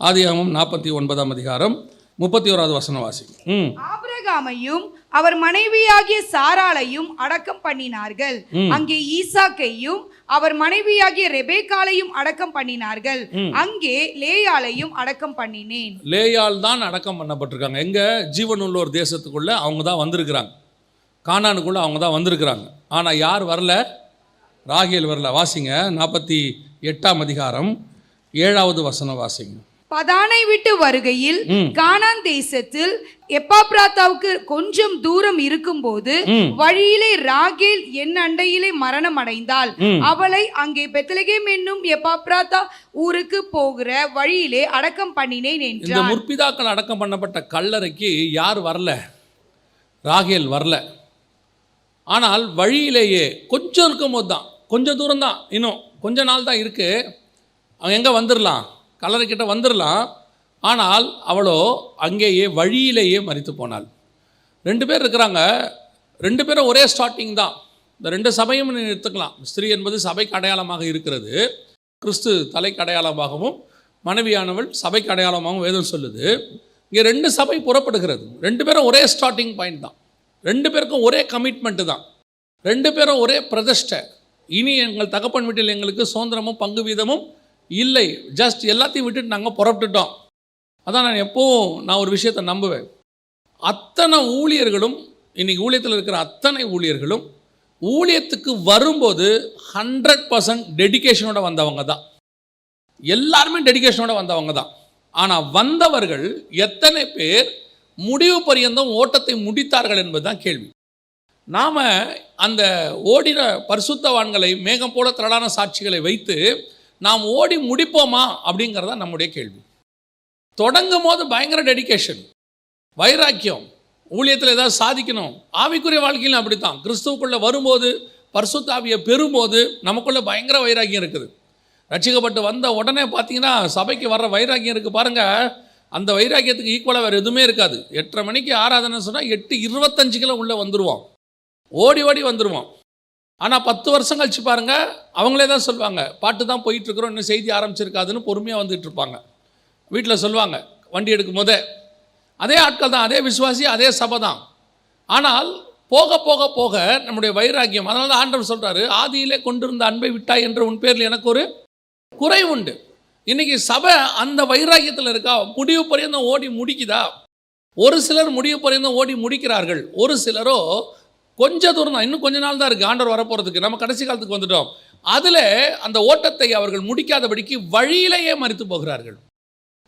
ஆதியாகமம் நாற்பத்தி ஒன்பதாம் அதிகாரம் முப்பத்தி ஓராவது வசனம் வாசி ஆபிரகாமையும் அவர் மனைவியாகிய சாராளையும் அடக்கம் பண்ணினார்கள். அங்கே ஈசாக்கையும் அவர் மனைவியாகிய ரெபேக்காளையும் அடக்கம் பண்ணினார்கள். அங்கே லேயாளையும் அடக்கம் பண்ணினேன். லேயால் தான் அடக்கம் பண்ணப்பட்டிருக்காங்க. எங்க? ஜீவனுள்ளோர் தேசத்துக்குள்ள அவங்க தான் வந்திருக்கிறாங்க. கானானுக்குள்ள அவங்க தான் வந்திருக்கிறாங்க. ஆனால் யார் வரல? ராகேல் வரல. வாசிங்க. நாற்பத்தி எட்டாம் அதிகாரம் ஏழாவது வசனம் வாசிங்க பதானை விட்டு வருகையில் கானான் தேசத்தில் எப்பாப்ராத்தாவுக்கு கொஞ்சம் தூரம் இருக்கும்போது வழியிலே ராகேல் என் அண்டையிலே மரணம் அடைந்தாள் அவளை அங்கே பெத்லகேம் என்னும் எப்பாப்ராத்தா ஊருக்கு போகிற வழியிலே அடக்கம் பண்ணினேன் இந்த என்றார் முற்பிதாக்கள் அடக்கம் பண்ணப்பட்ட கல்லறைக்கு யார் வரல? ராகேல் வரல. ஆனால் வழியிலேயே கொஞ்சம் இருக்கும்போது தான் கொஞ்சம் தூரம் தான் இன்னும் கொஞ்ச நாள் தான் இருக்கு. அவன் எங்கே வந்துடலாம் கல்லறைக்கிட்ட வந்துடலாம். ஆனால் அவளோ அங்கேயே வழியிலேயே மறித்து போனாள். ரெண்டு பேர் இருக்கிறாங்க. ரெண்டு பேரும் ஒரே ஸ்டார்டிங் தான். இந்த ரெண்டு சபையும் எடுத்துக்கலாம். ஸ்திரீ என்பது சபைக்கு அடையாளமாக இருக்கிறது. கிறிஸ்து தலைக்கு அடையாளமாகவும் மனைவியானவள் சபைக்கு அடையாளமாகவும் வேதம் சொல்லுது. இங்கே ரெண்டு சபை புறப்படுகிறது. ரெண்டு பேரும் ஒரே ஸ்டார்டிங் பாயிண்ட் தான். ரெண்டு பேருக்கும் ஒரே கமிட்மெண்ட்டு தான். ரெண்டு பேரும் ஒரே பிரதிஷ்டை. இனி எங்கள் தகப்பன் வீட்டில் எங்களுக்கு சுதந்திரமும் பங்கு வீதமும் இல்லை. ஜஸ்ட் எல்லாத்தையும் விட்டுட்டு நாங்கள் புறப்பட்டுட்டோம். அதான் நான் எப்போவும் நான் ஒரு விஷயத்தை நம்புவேன். அத்தனை ஊழியர்களும் இன்றைக்கி ஊழியத்தில் இருக்கிற அத்தனை ஊழியர்களும் ஊழியத்துக்கு வரும்போது ஹண்ட்ரட் பர்சன்ட் டெடிகேஷனோட வந்தவங்க தான். எல்லாருமே டெடிக்கேஷனோட வந்தவங்க தான். ஆனால் வந்தவர்கள் எத்தனை பேர் முடிவு பரியந்தம் ஓட்டத்தை முடித்தார்கள் என்பதுதான் கேள்வி. நாம் அந்த ஓடின பரிசுத்தவான்களை மேகம் போல திரளான சாட்சிகளை வைத்து நாம் ஓடி முடிப்போமா அப்படிங்கிறது தான் நம்முடைய கேள்வி. தொடங்கும் போது பயங்கர டெடிகேஷன் வைராக்கியம் ஊழியத்தில் ஏதாவது சாதிக்கணும் ஆவிக்குரிய வாழ்க்கையிலும் அப்படித்தான். கிறிஸ்துவுக்குள்ளே வரும்போது பரிசுத்தாவியை பெறும்போது நமக்குள்ளே பயங்கர வைராக்கியம் இருக்குது. ரட்சிக்கப்பட்டு வந்த உடனே பார்த்தீங்கன்னா சபைக்கு வர்ற வைராக்கியம் இருக்குது பாருங்கள் அந்த வைராக்கியத்துக்கு ஈக்குவலாக வேறு எதுவுமே இருக்காது. எட்டரை மணிக்கு ஆராதனை சொன்னால் எட்டு இருபத்தஞ்சுக்கெல்லாம் உள்ளே வந்துடுவோம் ஓடி ஓடி வந்துடுவோம் ஆனால் பத்து வருஷம் கழிச்சு பாருங்க அவங்களே தான் சொல்லுவாங்க பாட்டு தான் போயிட்டுருக்குறோம் இன்னும் செய்தி ஆரம்பிச்சிருக்காதுன்னு பொறுமையாக வந்துட்டு இருப்பாங்க. வீட்டில் சொல்லுவாங்க வண்டி எடுக்கும் போதே. அதே ஆட்கள் தான் அதே விசுவாசி அதே சபை தான். ஆனால் போக போக போக நம்முடைய வைராக்கியம் அதனால தான் ஆண்டவர் சொல்கிறாரு ஆதியிலே கொண்டிருந்த அன்பை விட்டாய் என்ற உன் பேரில் எனக்கு ஒரு குறை உண்டு. இன்னைக்கு சபை அந்த வைராக்கியத்தில் இருக்கா? முடிவு பரியந்தம் ஓடி முடிக்குதா? ஒரு சிலர் முடிவு பரியந்தம் ஓடி முடிக்கிறார்கள் ஒரு சிலரோ கொஞ்ச தூரம் தான் இன்னும் கொஞ்ச நாள் தான் இருக்குது ஆண்டவர் வரப்போகிறதுக்கு நம்ம கடைசி காலத்துக்கு வந்துட்டோம். அதில் அந்த ஓட்டத்தை அவர்கள் முடிக்காதபடிக்கு வழியிலேயே மறித்து போகிறார்கள்.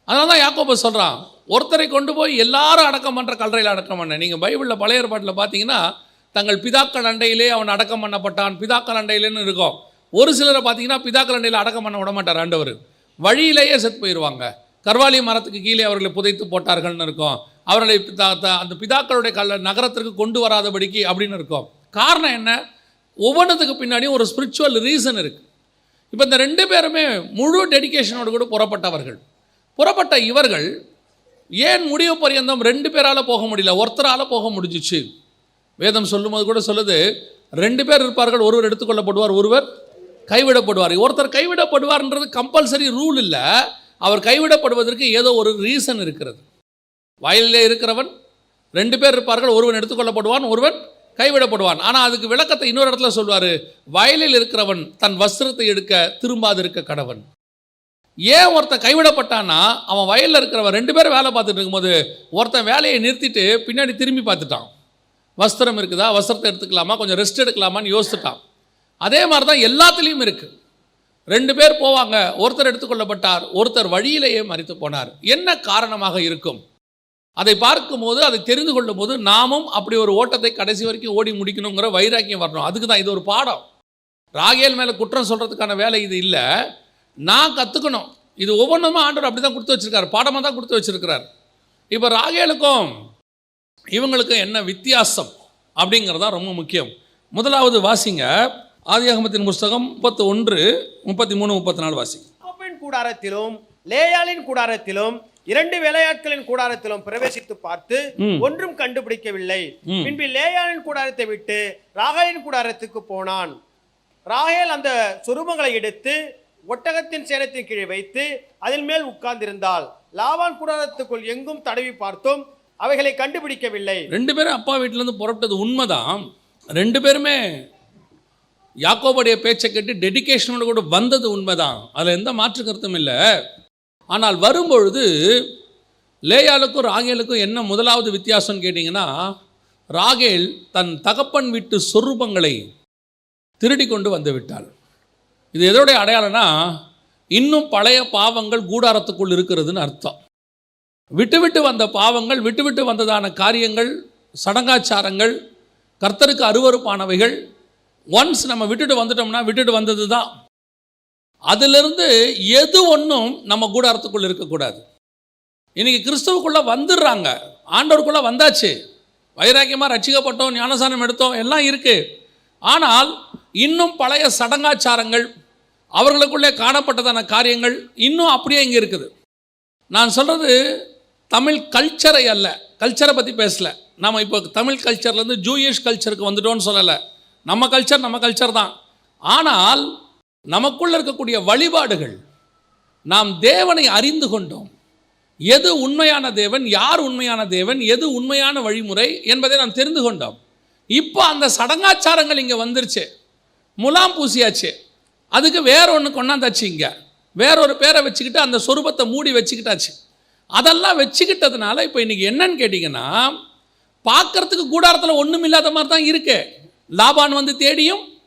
அதனால தான் யாக்கோப சொல்கிறான் ஒருத்தரை கொண்டு போய் எல்லாரும் அடக்கம் பண்ணுற கல்லறையில் அடக்கம் பண்ண. நீங்கள் பைபிளில் பழைய ஏற்பாட்டில் பார்த்தீங்கன்னா தங்கள் பிதாக்கள் அண்டையிலே அவன் அடக்கம் பண்ணப்பட்டான். பிதாக்கள் அண்டையிலேன்னு இருக்கும். ஒரு சிலரை பார்த்தீங்கன்னா பிதாக்கள் அண்டையில் அடக்கம் பண்ண விட மாட்டார் ஆண்டவர். வழியிலேயே செத்து போயிடுவாங்க கர்வாலி மரத்துக்கு கீழே அவர்களை புதைத்து போட்டார்கள்னு இருக்கும். அவர்களை அந்த பிதாக்களுடைய கல்ல நகரத்திற்கு கொண்டு வராதபடிக்கு அப்படின்னு இருக்கும். காரணம் என்ன? ஒவ்வொன்றுத்துக்கு பின்னாடியும் ஒரு ஸ்பிரிச்சுவல் ரீசன் இருக்குது இப்போ இந்த ரெண்டு பேருமே முழு டெடிகேஷனோடு கூட புறப்பட்டவர்கள். புறப்பட்ட இவர்கள் ஏன் முடிவு பரியந்தம் ரெண்டு பேரால் போக முடியல? ஒருத்தரால் போக முடிஞ்சிச்சு. வேதம் சொல்லும்போது கூட சொல்லுது ரெண்டு பேர் இருப்பார்கள் ஒருவர் எடுத்துக்கொள்ளப்படுவார் ஒருவர் கைவிடப்படுவார். ஒருத்தர் கைவிடப்படுவார்ன்றது கம்பல்சரி ரூல் இல்லை. அவர் கைவிடப்படுவதற்கு ஏதோ ஒரு ரீசன் இருக்கிறது. வயலிலே இருக்கிறவன் ரெண்டு பேர் இருப்பார்கள் ஒருவன் எடுத்துக்கொள்ளப்படுவான் ஒருவன் கைவிடப்படுவான். ஆனால் அதுக்கு விளக்கத்தை இன்னொரு இடத்துல சொல்வார் வயலில் இருக்கிறவன் தன் வஸ்திரத்தை எடுக்க திரும்பாதிருக்க கடவன். ஏன் ஒருத்தன் கைவிடப்பட்டான்னா அவன் வயலில் இருக்கிறவன் ரெண்டு பேரும் வேலை பார்த்துட்டு இருக்கும்போது ஒருத்தன் வேலையை நிறுத்திட்டு பின்னாடி திரும்பி பார்த்துட்டான். வஸ்திரம் இருக்குதா வஸ்திரத்தை எடுத்துக்கலாமா கொஞ்சம் ரெஸ்ட் எடுக்கலாமான்னு யோசிச்சுட்டான். அதே மாதிரி தான் எல்லாத்துலேயும் இருக்குது ரெண்டு பேர் போவாங்க ஒருத்தர் எடுத்துக்கொள்ளப்பட்டார் ஒருத்தர் வழியிலேயே மறித்து போனார். என்ன காரணமாக இருக்கும்? அதை பார்க்கும்போது அதை தெரிந்து கொள்ளும் போது நாமும் அப்படி ஒரு ஓட்டத்தை கடைசி வரைக்கும் ஓடி முடிக்கணுங்கிற வைராக்கியம் வரணும். அதுக்கு தான் இது ஒரு பாடம். ராகேல் மேலே குற்றம் சொல்கிறதுக்கான வேலை இது இல்லை. நான் கற்றுக்கணும் இது ஒவ்வொன்றுமே ஆண்டவர் அப்படி தான் கொடுத்து வச்சிருக்காரு. பாடமாக தான் கொடுத்து வச்சுருக்கிறார். இப்போ ராகேலுக்கும் இவங்களுக்கும் என்ன வித்தியாசம் அப்படிங்கிறது தான் ரொம்ப முக்கியம். முதலாவது வாசிங்க. ஆதியாகமத்தின் புஸ்தகம் முப்பத்து ஒன்று முப்பத்தி மூணு முப்பத்தி நாலு வாசிங்க கூடாரத்திலும் லேயாளின் கூடாரத்திலும் இரண்டு வேலையாட்களின் கூடாரத்திலும் பிரவேசித்து பார்த்து ஒன்றும் கண்டுபிடிக்கவில்லை. பின்பு லேயாளின் கூடாரத்தை விட்டு ராகேலின் கூடாரத்துக்கு போனான். ராகேல் அந்த சுரூபங்களை எடுத்து ஒட்டகத்தின் சேனத்தின் கீழே வைத்து அதில் மேல் உட்கார்ந்திருந்தாள். லாபான் கூடாரத்துக்குள் எங்கும் தடவி பார்த்தோம். அவைகளை கண்டுபிடிக்கவில்லை. ரெண்டு பேரும் அப்பா வீட்டிலேருந்து புறப்பட்டது உண்மைதான். ரெண்டு பேருமே யாக்கோபுடைய பேச்சை கேட்டு டெடிகேஷனோட கூட வந்தது உண்மைதான். அதில் எந்த மாற்று கருத்தும் இல்லை. ஆனால் வரும்பொழுது லேயாளுக்கும் ராகேலுக்கும் என்ன முதலாவது வித்தியாசம்னு கேட்டிங்கன்னா ராகேல் தன் தகப்பன் வீட்டு சொரூபங்களை திருடி கொண்டு வந்து விட்டாள். இது எதோடைய அடையாளம்னா இன்னும் பழைய பாவங்கள் கூடாரத்துக்குள் இருக்கிறதுன்னு அர்த்தம். விட்டு விட்டு வந்த பாவங்கள் விட்டு விட்டு வந்ததான காரியங்கள் சடங்காச்சாரங்கள் கர்த்தருக்கு அருவருப்பானவைகள் ஒன்ஸ் நம்ம விட்டுட்டு வந்துட்டோம்னா விட்டுட்டு வந்தது தான் அதிலிருந்து எது ஒன்றும் நம்ம கூடாரத்துக்குள்ளே இருக்கக்கூடாது. இன்றைக்கி கிறிஸ்துவுக்குள்ளே வந்துடுறாங்க. ஆண்டவருக்குள்ளே வந்தாச்சு. வைராக்கியமாக ரட்சிக்கப்பட்டோம் ஞானசானம் எடுத்தோம் எல்லாம் இருக்குது ஆனால் இன்னும் பழைய சடங்காச்சாரங்கள் அவர்களுக்குள்ளே காணப்பட்டதான காரியங்கள் இன்னும் அப்படியே இங்கே இருக்குது. நான் சொல்கிறது தமிழ் கல்ச்சரை அல்ல கல்ச்சரை பற்றி பேசல. நம்ம இப்போ தமிழ் கல்ச்சர்லேருந்து ஜூயிஷ் கல்ச்சருக்கு வந்துட்டோம்னு சொல்லலை. நம்ம கல்ச்சர் நம்ம கல்ச்சர் தான். ஆனால் நமக்குள்ள இருக்கக்கூடிய வழிபாடுகள். நாம் தேவனை அறிந்து கொண்டோம். எது உண்மையான தேவன் யார் உண்மையான தேவன் எது உண்மையான வழிமுறை என்பதை நாம் தெரிந்து கொண்டோம். இப்போ அந்த சடங்காச்சாரங்கள் இங்கே வந்துருச்சு. முலாம் பூசியாச்சு. அதுக்கு வேற ஒன்று கொண்டாந்தாச்சு இங்கே. வேற ஒரு பேரை வச்சுக்கிட்டு அந்த சொரூபத்தை மூடி வச்சுக்கிட்டாச்சு. அதெல்லாம் வச்சுக்கிட்டதுனால இப்போ இன்னைக்கு என்னன்னு கேட்டிங்கன்னா பார்க்கறதுக்கு கூடாரத்தில் ஒன்றும் இல்லாத மாதிரி தான் இருக்கு. லாபான் வந்து தேடியும்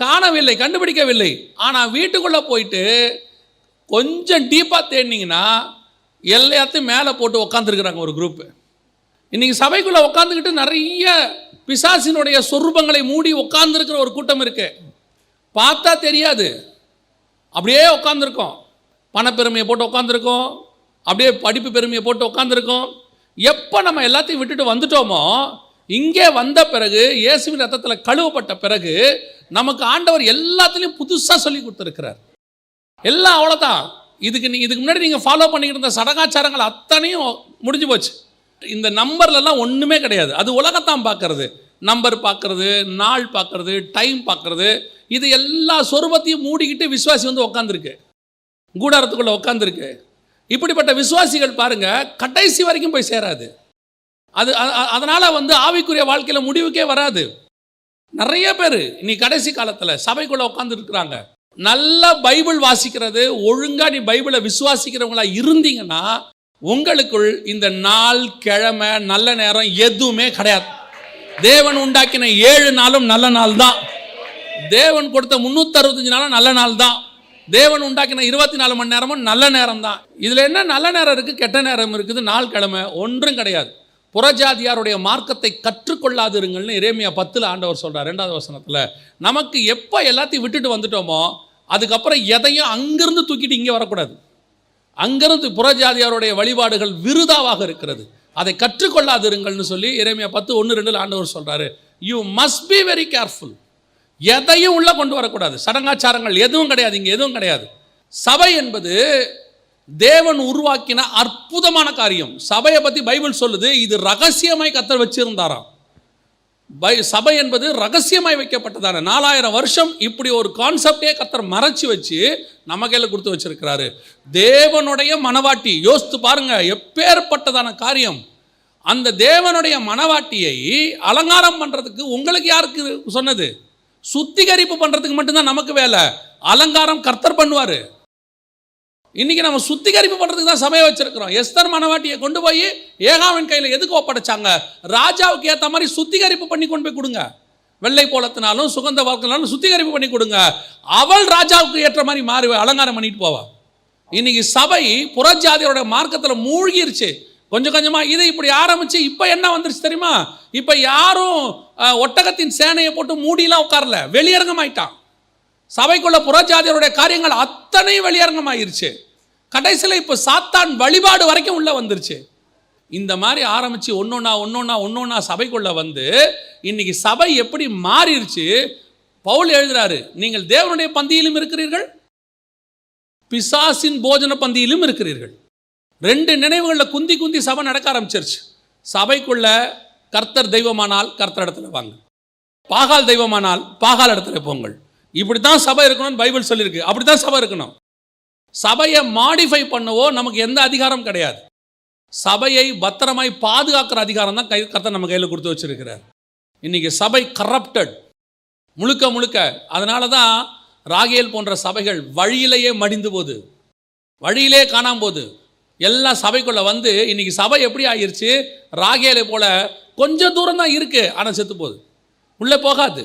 காணவில்லை கண்டுபிடிக்கவில்லை. ஆனால் வீட்டுக்குள்ளே போயிட்டு கொஞ்சம் டீப்பாக தேடினீங்கன்னா எல்லாத்தையும் மேலே போட்டு உக்காந்துருக்குறாங்க ஒரு குரூப்பு இன்றைக்கி சபைக்குள்ளே உட்காந்துக்கிட்டு நிறைய பிசாசினுடைய சொரூபங்களை மூடி உட்காந்துருக்கிற ஒரு கூட்டம் இருக்கு. பார்த்தா தெரியாது. அப்படியே உட்காந்துருக்கோம் பணப்பெருமையை போட்டு உட்காந்துருக்கோம் அப்படியே படிப்பு பெருமையை போட்டு உட்காந்துருக்கோம் எப்போ நம்ம எல்லாத்தையும் விட்டுட்டு வந்துட்டோமோ இங்கே வந்த பிறகு இயேசுவின் ரத்தத்தில் கழுவப்பட்ட பிறகு நமக்கு ஆண்டவர் எல்லாத்துலேயும் புதுசாக சொல்லி கொடுத்துருக்கிறார். எல்லாம் அவ்வளோதான் இதுக்கு நீ இதுக்கு முன்னாடி நீங்கள் ஃபாலோ பண்ணிக்கிட்டு இருந்த சடங்காச்சாரங்கள் அத்தனையும் முடிஞ்சு போச்சு. இந்த நம்பர்லலாம் ஒன்றுமே கிடையாது. அது உலகத்தான் பார்க்கறது. நம்பர் பார்க்கறது நாள் பார்க்கறது டைம் பார்க்கறது. இது எல்லா சொருபத்தையும் மூடிக்கிட்டு விசுவாசி வந்து உட்காந்துருக்கு கூடாரத்துக்குள்ளே உட்காந்துருக்கு இப்படிப்பட்ட விசுவாசிகள் பாருங்கள் கடைசி வரைக்கும் போய் சேராது. அது அதனால் வந்து ஆவிக்குரிய வாழ்க்கையில் முடிவுக்கே வராது. நிறைய பேர் நீ கடைசி காலத்தில் சபைக்குள்ளே உட்காந்துருக்குறாங்க நல்ல பைபிள் வாசிக்கிறது ஒழுங்கா நீ பைபிளை விசுவாசிக்கிறவங்களா இருந்தீங்கன்னா உங்களுக்குள் இந்த நாள் கிழமை நல்ல நேரம் எதுவுமே கிடையாது. தேவன் உண்டாக்கின ஏழு நாளும் நல்ல நாள் தான். தேவன் கொடுத்த முன்னூத்தி அறுபத்தஞ்சு நாளும் நல்ல நாள் தான். தேவன் உண்டாக்கின இருபத்தி நாலு மணி நேரமும் நல்ல நேரம் தான். இதில் என்ன நல்ல நேரம் இருக்குது கெட்ட நேரம் இருக்குது நாள் கிழமை ஒன்றும் கிடையாது. புறஜாதியாருடைய மார்க்கத்தை கற்றுக்கொள்ளாதிருங்கள்னு இறைமையா பத்தில் ஆண்டவர் சொல்கிறார் ரெண்டாவது வசனத்தில். நமக்கு எப்போ எல்லாத்தையும் விட்டுட்டு வந்துட்டோமோ அதுக்கப்புறம் எதையும் அங்கிருந்து தூக்கிட்டு இங்கே வரக்கூடாது. அங்கிருந்து புறஜாதியாருடைய வழிபாடுகள் விருதாவாக இருக்கிறது. அதை கற்றுக்கொள்ளாதிருங்கள்னு சொல்லி இறைமையா பத்து ஒன்று ரெண்டில் ஆண்டவர் சொல்கிறாரு you must be very careful எதையும் உள்ளே கொண்டு வரக்கூடாது. சடங்காச்சாரங்கள் எதுவும் கிடையாது இங்கே எதுவும் கிடையாது. சபை என்பது தேவன் உருவாக்கின அற்புதமான காரியம். சபையை பற்றி பைபிள் சொல்லுது இது ரகசியமாய் கத்தர் வச்சிருந்தாராம். பை சபை என்பது ரகசியமாய் வைக்கப்பட்டதான. நாலாயிரம் வருஷம் இப்படி ஒரு கான்செப்டே கத்தர் மறைச்சி வச்சு நம்ம கையில் கொடுத்து வச்சிருக்கிறாரு. தேவனுடைய மனவாட்டி யோசித்து பாருங்க எப்பேற்பட்டதான காரியம். அந்த தேவனுடைய மனவாட்டியை அலங்காரம் பண்ணுறதுக்கு உங்களுக்கு யாருக்கு சொன்னது? சுத்திகரிப்பு பண்ணுறதுக்கு மட்டும்தான் நமக்கு வேலை. அலங்காரம் கர்த்தர் பண்ணுவார். இன்றைக்கி நம்ம சுத்திகரிப்பு பண்ணுறதுக்கு தான் சமயம் வச்சிருக்கிறோம். எஸ்தர் மனவாட்டியை கொண்டு போய் ஏகாவின் கையில் எதுக்கு ஒப்படைச்சாங்க? ராஜாவுக்கு ஏற்ற மாதிரி சுத்திகரிப்பு பண்ணி கொண்டு போய் கொடுங்க. வெள்ளை போலத்தினாலும் சுகந்த வாழ்க்கைனாலும் சுத்திகரிப்பு பண்ணி கொடுங்க. அவள் ராஜாவுக்கு ஏற்ற மாதிரி மாறி அலங்காரம் பண்ணிட்டு போவா. இன்னைக்கு சபை புறஜாதியோட மார்க்கத்தில் மூழ்கிருச்சு. கொஞ்சம் கொஞ்சமாக இதை இப்படி ஆரம்பித்து இப்போ என்ன வந்துருச்சு தெரியுமா? இப்போ யாரும் ஒட்டகத்தின் சேனையை போட்டு மூடிலாம் உட்காரல. வெளியரங்கமாயிட்டான் சபைக்குள்ள புறஜாதியருடைய காரியங்கள் அத்தனை வெளியரங்கமாயிருச்சு. கடைசியில் இப்போ சாத்தான் வழிபாடு வரைக்கும் உள்ளே வந்துருச்சு. இந்த மாதிரி ஆரம்பித்து ஒன்னொன்னா ஒன்னொன்னா ஒன்னொன்னா சபைக்குள்ளே வந்து இன்னைக்கு சபை எப்படி மாறிடுச்சு பவுல் எழுதுறாரு நீங்கள் தேவனுடைய பந்தியிலும் இருக்கிறீர்கள் பிசாசின் போஜன பந்தியிலும் இருக்கிறீர்கள். ரெண்டு நினைவுகளில் குந்தி குந்தி சபை நடக்க ஆரம்பிச்சிருச்சு. சபைக்குள்ள கர்த்தர் தெய்வமானால் கர்த்தர் இடத்துல வாங்க. பாகால் தெய்வமானால் பாகால் இடத்துல போங்கள். இப்படி தான் சபை இருக்கணும்னு பைபிள் சொல்லியிருக்கு. அப்படி தான் சபை இருக்கணும். சபையை மாடிஃபை பண்ணவோ நமக்கு எந்த அதிகாரம் கிடையாது. சபையை பத்திரமாய் பாதுகாக்கிற அதிகாரம் தான் கை கர்த்தர் நம்ம கையில் கொடுத்து வச்சிருக்கிறார். இன்னைக்கு சபை கரப்டட் முழுக்க முழுக்க. அதனால தான் ராகேல் போன்ற சபைகள் வழியிலேயே மடிந்து போகுது. வழியிலே காணாம போகுது. எல்லா சபைக்குள்ள வந்து இன்னைக்கு சபை எப்படி ஆயிடுச்சு ராகேலை போல கொஞ்சம் தூரம் தான் இருக்கு. ஆனால் செத்து போகுது. உள்ளே போகாது.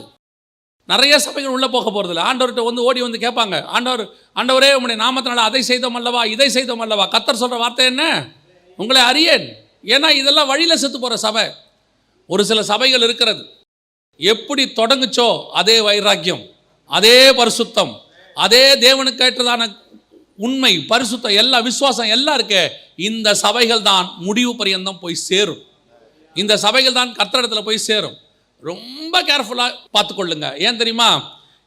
நிறைய சபைகள் உள்ளே போக போகிறதில்ல ஆண்டவர்கிட்ட வந்து ஓடி வந்து கேட்பாங்க. ஆண்டவர் ஆண்டவரே உங்களுடைய நாமத்தினால அதை செய்தோம் அல்லவா இதை செய்தோம் அல்லவா? கத்தர் சொல்கிற வார்த்தை என்ன? உங்களை அறியேன். ஏன்னா இதெல்லாம் வழியில் செத்து போகிற சபை. ஒரு சில சபைகள் இருக்கிறது. எப்படி தொடங்குச்சோ அதே வைராக்கியம் அதே பரிசுத்தம் அதே தேவனுக்கு ஏற்றதான உண்மை பரிசுத்தம் எல்லா விசுவாசம் எல்லாம் இருக்கே இந்த சபைகள் தான் முடிவு பரியந்தம் போய் சேரும். இந்த சபைகள் தான் கர்த்தரிடத்துல போய் சேரும். ரொம்ப கேர்ஃபுல்லாக பார்த்துக்கொள்ளுங்க. ஏன் தெரியுமா?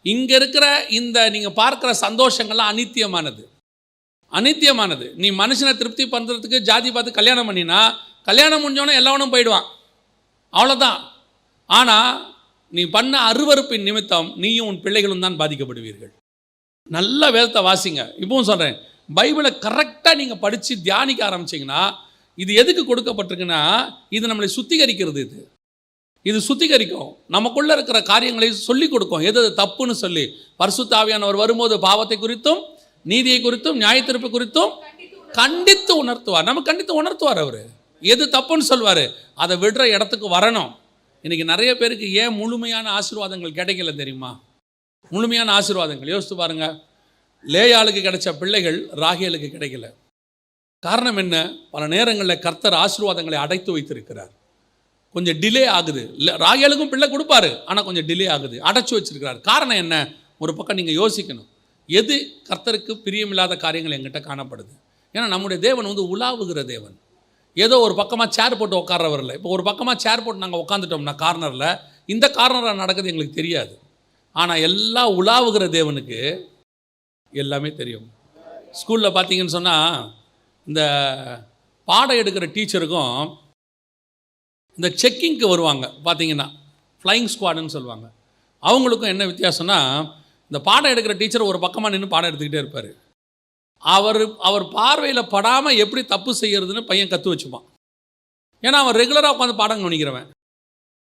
இங்கே இருக்கிற இந்த நீங்கள் பார்க்குற சந்தோஷங்கள்லாம் அனித்தியமானது. அனித்தியமானது. நீ மனுஷனை திருப்தி பண்ணுறதுக்கு ஜாதி பார்த்து கல்யாணம் பண்ணினா கல்யாணம் முடிஞ்சோன்னே எல்லாவனும் போயிடுவான். அவ்வளோதான் ஆனால் நீ பண்ண அருவருப்பின் நிமித்தம் நீயும் உன் பிள்ளைகளும் தான் பாதிக்கப்படுவீர்கள். நல்ல வேதத்தை வாசிங்க. இப்பவும் சொல்கிறேன் பைபிளை கரெக்டாக நீங்கள் படித்து தியானிக்க ஆரம்பிச்சிங்கன்னா இது எதுக்கு கொடுக்கப்பட்டிருக்குன்னா இது நம்மளை சுத்திகரிக்கிறது இது. இது சுத்திகரிக்கும். நமக்குள்ளே இருக்கிற காரியங்களை சொல்லி கொடுக்கும். எது தப்புன்னு சொல்லி. பரிசுத்தாவியானவர் வரும்போது பாவத்தை குறித்தும் நீதியை குறித்தும் நியாயத்திருப்பு குறித்தும் கண்டித்து உணர்த்துவார். நம்ம கண்டித்து உணர்த்துவார் அவர். எது தப்புன்னு சொல்வார். அதை விடுற இடத்துக்கு வரணும். இன்னைக்கு நிறைய பேருக்கு ஏன் முழுமையான ஆசீர்வாதங்கள் கிடைக்கல தெரியுமா? முழுமையான ஆசீர்வாதங்கள். யோசித்து பாருங்க. லேயாளுக்கு கிடைச்ச பிள்ளைகள் ராகேலுக்கு கிடைக்கல. காரணம் என்ன? பல நேரங்களில் கர்த்தர் ஆசீர்வாதங்களை அடைத்து வைத்திருக்கிறார். கொஞ்சம் டிலே ஆகுது. இல்லை ராகேலுக்கும் பிள்ளை கொடுப்பாரு ஆனால் கொஞ்சம் டிலே ஆகுது. அடைச்சு வச்சிருக்கிறார். காரணம் என்ன? ஒரு பக்கம் நீங்கள் யோசிக்கணும். எது கர்த்தருக்கு பிரியமில்லாத காரியங்கள் எங்கிட்ட காணப்படுது? ஏன்னா நம்முடைய தேவன் வந்து உலாவுகிற தேவன். ஏதோ ஒரு பக்கமாக சேர் போட்டு உட்கார்றவர் இல்லை. இப்போ ஒரு பக்கமாக சேர் போட்டு நாங்கள் உட்காந்துட்டோம்னா கார்னரில் இந்த கார்னராக நடக்குது எங்களுக்கு தெரியாது. ஆனால் எல்லா உலாவுகிற தேவனுக்கு எல்லாமே தெரியும். ஸ்கூலில் பார்த்தீங்கன்னு சொன்னால் இந்த பாடம் எடுக்கிற டீச்சருக்கும் இந்த செக்கிங்க்கு வருவாங்க பார்த்தீங்கன்னா ஃப்ளைங் ஸ்குவாடுன்னு சொல்லுவாங்க. அவங்களுக்கும் என்ன வித்தியாசம்னா இந்த பாடம் எடுக்கிற டீச்சர் ஒரு பக்கமாக நின்று பாடம் எடுத்துக்கிட்டே இருப்பார். அவர் அவர் பார்வையில் படாமல் எப்படி தப்பு செய்கிறதுன்னு பையன் கற்று வச்சுப்பான். ஏன்னா அவன் ரெகுலராக உட்காந்து பாடம் கவனிக்கிறவன்.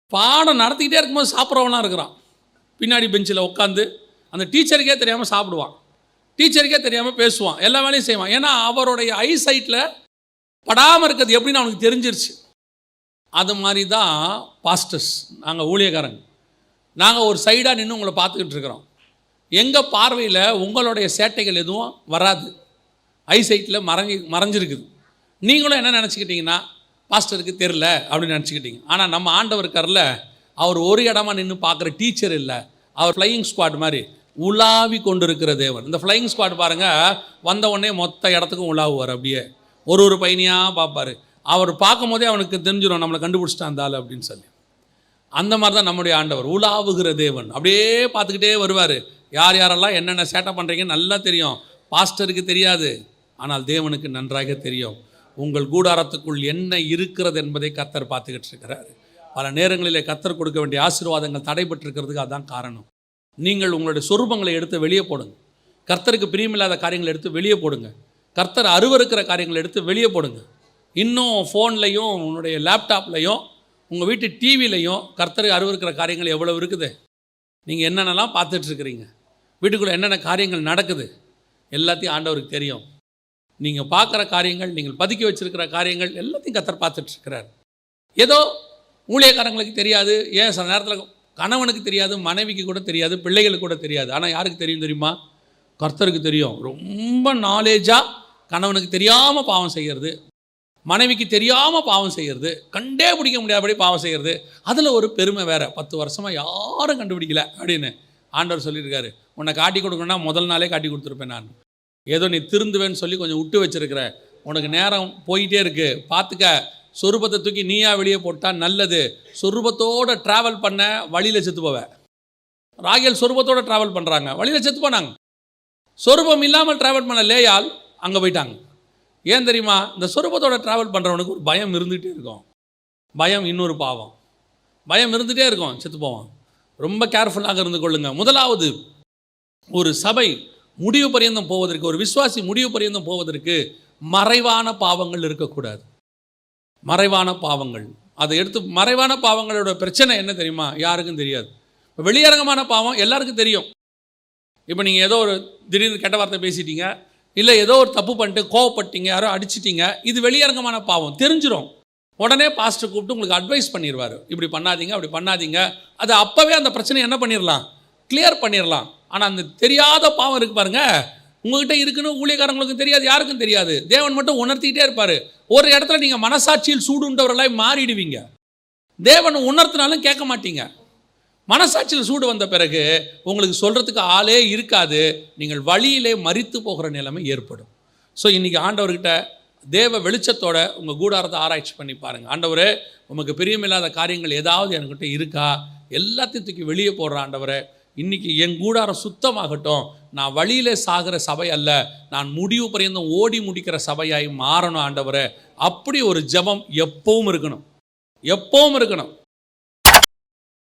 பாடம் நடத்திக்கிட்டே இருக்கும்போது சாப்பிட்றவனாக இருக்கிறான். பின்னாடி பெஞ்சில் உட்காந்து அந்த டீச்சருக்கே தெரியாமல் சாப்பிடுவான். டீச்சருக்கே தெரியாமல் பேசுவான். எல்லா வேலையும் செய்வான். ஏன்னா அவருடைய ஐ சைட்டில் படாமல் இருக்கிறது எப்படின்னு அவனுக்கு தெரிஞ்சிருச்சு. அது மாதிரி தான் பாஸ்டர்ஸ் நாங்கள் ஊழியக்காரங்க. நாங்கள் ஒரு சைடாக நின்று உங்களை பார்த்துக்கிட்டு இருக்கிறோம். எங்கள் பார்வையில் உங்களுடைய சேட்டைகள் எதுவும் வராது. ஐசைட்டில் மறைஞ்சி மறைஞ்சிருக்குது. நீங்களும் என்ன நினச்சிக்கிட்டிங்கன்னா பாஸ்டருக்கு தெரில அப்படின்னு நினச்சிக்கிட்டீங்க. ஆனால் நம்ம ஆண்டவர் இருக்கார்ல அவர் ஒரு இடமா நின்று பார்க்குற டீச்சர் இல்லை. அவர் ஃப்ளையிங் ஸ்குவாட் மாதிரி உலாவி கொண்டு இருக்கிற தேவன். இந்த ஃப்ளையிங் ஸ்குவாட் பாருங்கள் வந்த உடனே மொத்த இடத்துக்கும் உலாவுவார் அப்படியே. ஒரு ஒரு பையனியாக பார்ப்பாரு. அவர் பார்க்கும்போதே அவனுக்கு தெரிஞ்சிடும் நம்மளை கண்டுபிடிச்சிட்டான் அந்த ஆள் அப்படின்னு சொல்லி. அந்த மாதிரி தான் நம்முடைய ஆண்டவர் உலாவுகிற தேவன். அப்படியே பார்த்துக்கிட்டே வருவார். யார் யாரெல்லாம் என்னென்ன சேட்டை பண்ணுறீங்கன்னு நல்லா தெரியும். பாஸ்டருக்கு தெரியாது. ஆனால் தேவனுக்கு நன்றாக தெரியும். உங்கள் கூடாரத்துக்குள் என்ன இருக்கிறது என்பதை கத்தர் பார்த்துக்கிட்டு இருக்கிறார். பல நேரங்களிலே கத்தர் கொடுக்க வேண்டிய ஆசீர்வாதங்கள் தடைபட்டிருக்கிறதுக்கு அதுதான் காரணம். நீங்கள் உங்களுடைய சொரூபங்களை எடுத்து வெளியே போடுங்க. கர்த்தருக்கு பிரியமில்லாத காரியங்களை எடுத்து வெளியே போடுங்க. கர்த்தர் அருவருக்கிற காரியங்களை எடுத்து வெளியே போடுங்க. இன்னும் ஃபோன்லையும் உன்னுடைய லேப்டாப்லையும் உங்கள் வீட்டு டிவிலையும் கர்த்தர் அருவருக்கிற காரியங்கள் எவ்வளோ இருக்குது? நீங்கள் என்னென்னலாம் பார்த்துட்ருக்குறீங்க? வீட்டுக்குள்ளே என்னென்ன காரியங்கள் நடக்குது? எல்லாத்தையும் ஆண்டவருக்கு தெரியும். நீங்கள் பார்க்குற காரியங்கள் நீங்கள் பதுக்கி வச்சுருக்கிற காரியங்கள் எல்லாத்தையும் கத்தர் பார்த்துட்ருக்கிறார். ஏதோ ஊழியக்காரங்களுக்கு தெரியாது ஏன் சில நேரத்தில் கணவனுக்கு தெரியாது மனைவிக்கு கூட தெரியாது பிள்ளைகளுக்கு கூட தெரியாது. ஆனால் யாருக்கு தெரியும் தெரியுமா? கர்த்தருக்கு தெரியும். ரொம்ப நாலேஜாக கணவனுக்கு தெரியாமல் பாவம் செய்கிறது மனைவிக்கு தெரியாமல் பாவம் செய்கிறது கண்டே பிடிக்க முடியாதபடி பாவம் செய்கிறது அதில் ஒரு பெருமை வேறு. பத்து வருஷமாக யாரும் கண்டுபிடிக்கல அப்படின்னு ஆண்டவர் சொல்லியிருக்காரு. உன்னை காட்டி கொடுக்கணும்னா முதல் நாளே காட்டி கொடுத்துருப்பேன் நான். ஏதோ நீ திருந்துவேன்னு சொல்லி கொஞ்சம் விட்டு வச்சிருக்கிற. உனக்கு நேரம் போயிட்டே இருக்கு. பார்த்துக்க சொரூபத்தை தூக்கி நீயா வெளியே போட்டால் நல்லது. சொருபத்தோடு ட்ராவல் பண்ண வழியில் செத்து போவ. ராகியல் சொரூபத்தோடு ட்ராவல் பண்ணுறாங்க வழியில் செத்து போனாங்க. சொரூபம் இல்லாமல் ட்ராவல் பண்ண லேயால் அங்கே போயிட்டாங்க. ஏன் தெரியுமா? இந்த சொரூபத்தோட ட்ராவல் பண்ணுறவனுக்கு ஒரு பயம் இருந்துகிட்டே இருக்கும். பயம் இன்னொரு பாவம். பயம் இருந்துகிட்டே இருக்கும். செத்து போவான். ரொம்ப கேர்ஃபுல்லாக இருந்து கொள்ளுங்க. முதலாவது ஒரு சபை முடிவு பரியந்தம் போவதற்கு ஒரு விசுவாசி முடிவு பரியந்தம் போவதற்கு மறைவான பாவங்கள் இருக்கக்கூடாது. மறைவான பாவங்கள். அதை எடுத்து மறைவான பாவங்களோட பிரச்சனை என்ன தெரியுமா? யாருக்கும் தெரியாது. இப்போ வெளியரங்கமான பாவம் எல்லாருக்கும் தெரியும். இப்போ நீங்கள் ஏதோ ஒரு திடீர்னு கெட்ட வார்த்தை பேசிட்டீங்க. இல்லை ஏதோ ஒரு தப்பு பண்ணிட்டு கோவப்பட்டீங்க யாரோ அடிச்சிட்டீங்க இது வெளியரங்கமான பாவம் தெரிஞ்சிடும் உடனே பாஸ்டர் கூப்பிட்டு உங்களுக்கு அட்வைஸ் பண்ணிடுவார் இப்படி பண்ணாதீங்க அப்படி பண்ணாதீங்க. அது அப்போவே அந்த பிரச்சனையை என்ன பண்ணிடலாம் கிளியர் பண்ணிடலாம் ஆனால் அந்த தெரியாத பாவம் இருக்கு பாருங்க. உங்ககிட்ட இருக்குன்னு ஊழியக்காரங்களுக்கும் தெரியாது யாருக்கும் தெரியாது. தேவன் மட்டும் உணர்த்திக்கிட்டே இருப்பார். ஒரு இடத்துல நீங்கள் மனசாட்சியில் சூடுண்டவர்களாய் மாறிடுவீங்க. தேவன் உணர்த்தினாலும் கேட்க மாட்டீங்க. மனசாட்சியில் சூடு வந்த பிறகு உங்களுக்கு சொல்கிறதுக்கு ஆளே இருக்காது. நீங்கள் வழியிலே மறித்து போகிற நிலைமை ஏற்படும். ஸோ இன்றைக்கி ஆண்டவர்கிட்ட தேவ வெளிச்சத்தோட உங்கள் கூடாரத்தை ஆராய்ச்சி பண்ணி பாருங்கள் ஆண்டவரே உமக்கு பிரியமில்லாத காரியங்கள் ஏதாவது என்கிட்ட இருக்கா? எல்லாத்தையும் தூக்கி வெளியே போடுற ஆண்டவரே இன்றைக்கி என் கூடாரம் சுத்தமாகட்டும். நான் வழியிலே சாகிற சபை அல்ல. நான் முடிவு பரியந்தம் ஓடி முடிக்கிற சபையாய் மாறணும் ஆண்டவரே. அப்படி ஒரு ஜெபம் எப்பவும் இருக்கணும். எப்பவும் இருக்கணும்.